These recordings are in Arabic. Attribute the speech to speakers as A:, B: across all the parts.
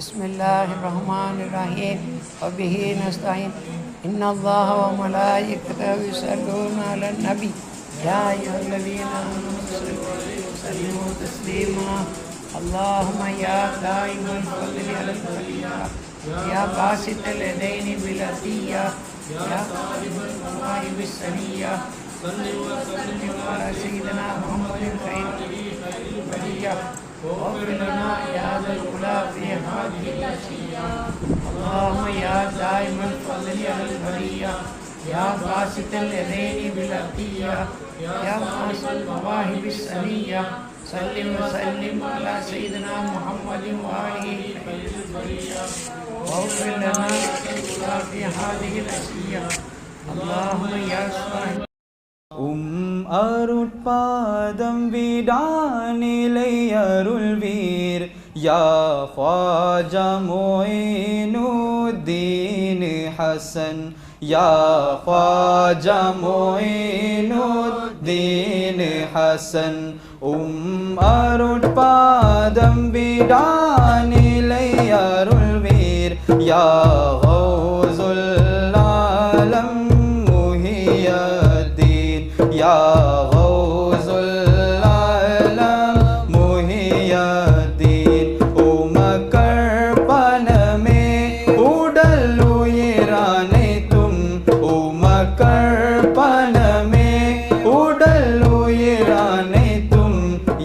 A: بسم الله الرحمن الرحيم وبه نستعين إن الله وملائكته يصلون على النبي يا أيها الذين آمنوا صلوا عليه وسلموا تسليما اللهم يا دائم الفضل على البرية يا باسط اليدين بالعطية يا طالب المواهب السنية صل وسلم على سيدنا محمد خير البرية واغفر لنا في هذه الأشياء اللهم يا دائم الفضل على البرية يا باسط اليدين بالعطية يا باسط المواهب السنية صل وسلم على سيدنا محمد وآله خير البرية واغفر لنا يا ذا الأولى في هذه الأشياء اللهم يا صاحب
B: உம் அருட்பாதம் விடானிலை يا خواجة معين الدين حسن يا خواجة معين الدين حسن உம் அருட்பாதம் விடானிலை அருள்வீர் யா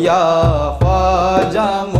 B: ya fa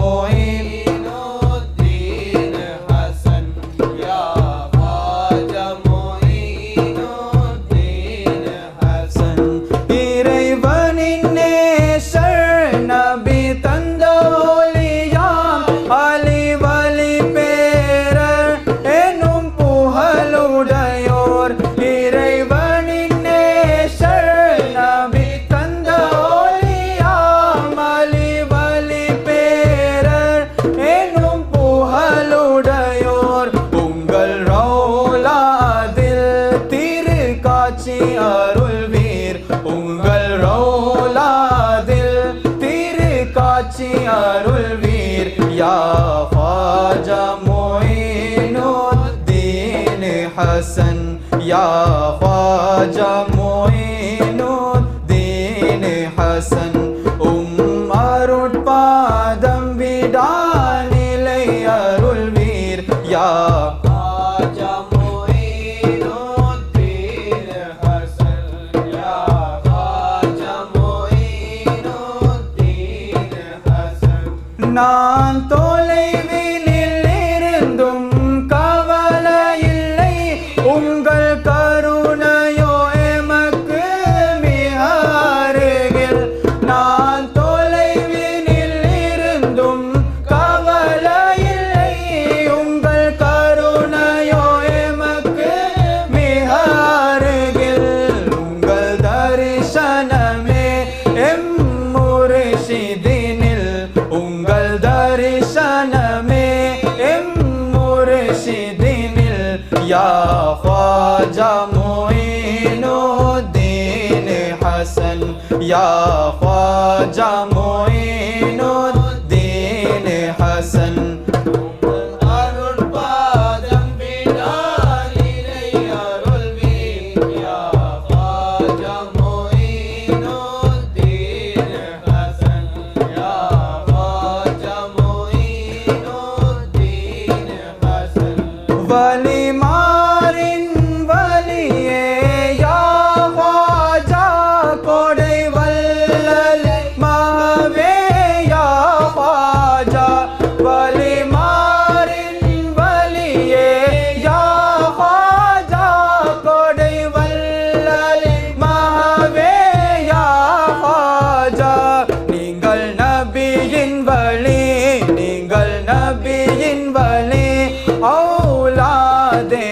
B: जमोयनो दे हसन्। ओम् अरुणपादम् वि अरुमिर या जमोयनो दे हसन्या जमोयनो दे हसन्। नोय ইয়া খ্বাজা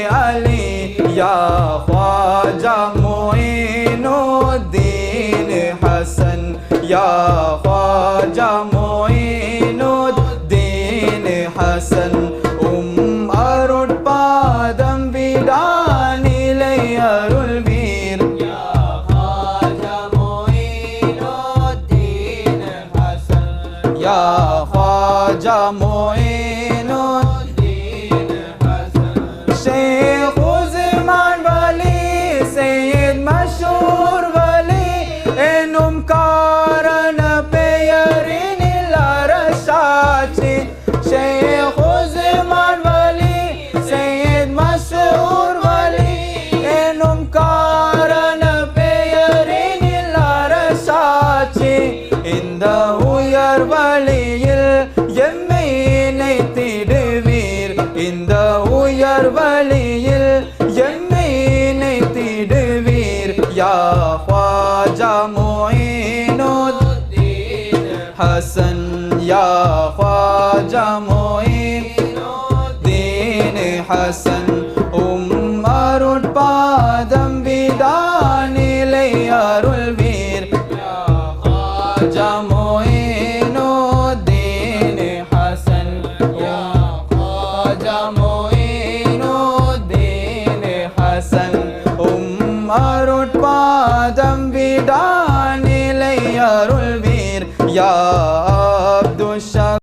B: علی یا خواجہ معین الدین حسن یا वली